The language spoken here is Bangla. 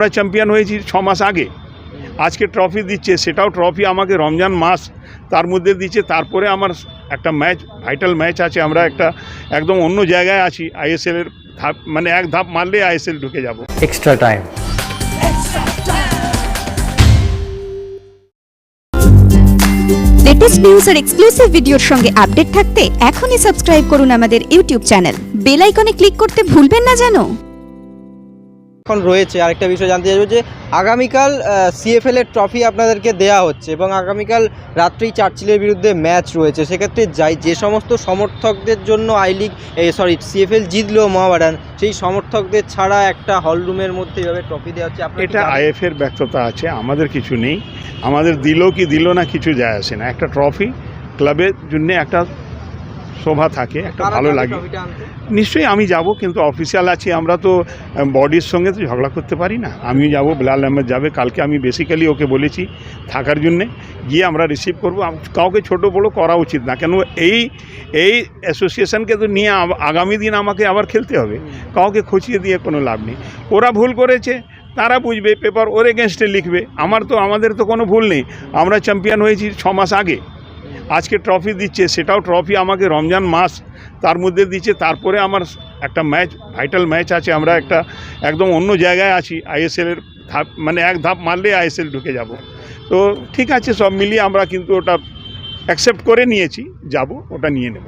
আমরা চ্যাম্পিয়ন হয়েছি ছ মাস আগে। আজকে ট্রফি দিচ্ছে সেটাও ট্রফি আমাকে রমজান মাস তার মধ্যে দিচ্ছে। তারপরে আমার একটা ম্যাচ ভাইটাল ম্যাচ আছে। আমরা একটা একদম অন্য জায়গায় আছি। আইএসএলের ধাপ মানে এক ধাপ মারলে আইএসএল ঢুকে যাব। এক্সট্রা টাইম লেটেস্ট নিউজ আর এক্সক্লুসিভ ভিডিওর সঙ্গে আপডেট থাকতে এখনই সাবস্ক্রাইব করুন আমাদের ইউটিউব চ্যানেল বেল আইকনে ক্লিক করতে ভুলবেন না জানো এখন রয়েছে। আরেকটা বিষয় জানতে চাইব যে আগামীকাল সিএফএল এর ট্রফি আপনাদেরকে দেয়া হচ্ছে এবং আগামীকাল রাত্রেই চার্চিলের বিরুদ্ধে ম্যাচ রয়েছে। সেক্ষেত্রে যাই যে সমস্ত সমর্থকদের জন্য আই লিগ সরি সিএফএল জিতলো মহাবাডান সেই সমর্থকদের ছাড়া একটা হল রুমের মধ্যে এভাবে ট্রফি দেওয়া হচ্ছে। এটা? আইএফের ব্যর্থতা আছে আমাদের কিছু নেই। আমাদের দিল কি দিল না কিছু যায় আসে না। একটা ট্রফি ক্লাবের জন্য একটা শোভা থাকে একটা ভালো লাগে। নিশ্চয়ই আমি যাব কিন্তু অফিসিয়াল আছি আমরা তো বডির সঙ্গে তো ঝগড়া করতে পারি না। আমি যাব বিলাল আহমেদ যাবে কালকে আমি বেসিক্যালি ওকে বলেছি থাকার জন্যে। গিয়ে আমরা রিসিভ করব। কাউকে ছোট বড় করা উচিত না কেন এই এই অ্যাসোসিয়েশনকে তো নিয়ে আগামী দিন আমাকে আবার খেলতে হবে। কাউকে খুঁচিয়ে দিয়ে কোনো লাভ নেই। ওরা ভুল করেছে তারা বুঝবে পেপার ওর এগেনস্টে লিখবে। আমার তো আমাদের তো কোনো ভুল নেই। আমরা চ্যাম্পিয়ন হয়েছি ছ মাস আগে। আজকে ট্রফি দিচ্ছে, সেটাও ট্রফি আমাকে রমজান মাস, তার মধ্যে দিচ্ছে, তারপরে আমার একটা ম্যাচ, ভাইটাল ম্যাচ আছে, আমরা একটা একদম অন্য জায়গায় আছি আইএসএলের ধাপ মানে এক ধাপ মারলে আইএসএল ঢুকে যাব। তো ঠিক আছে, সব মিলিয়ে আমরা কিন্তু ওটা অ্যাকসেপ্ট করে নিয়েছি, যাব, ওটা নিয়ে নেব।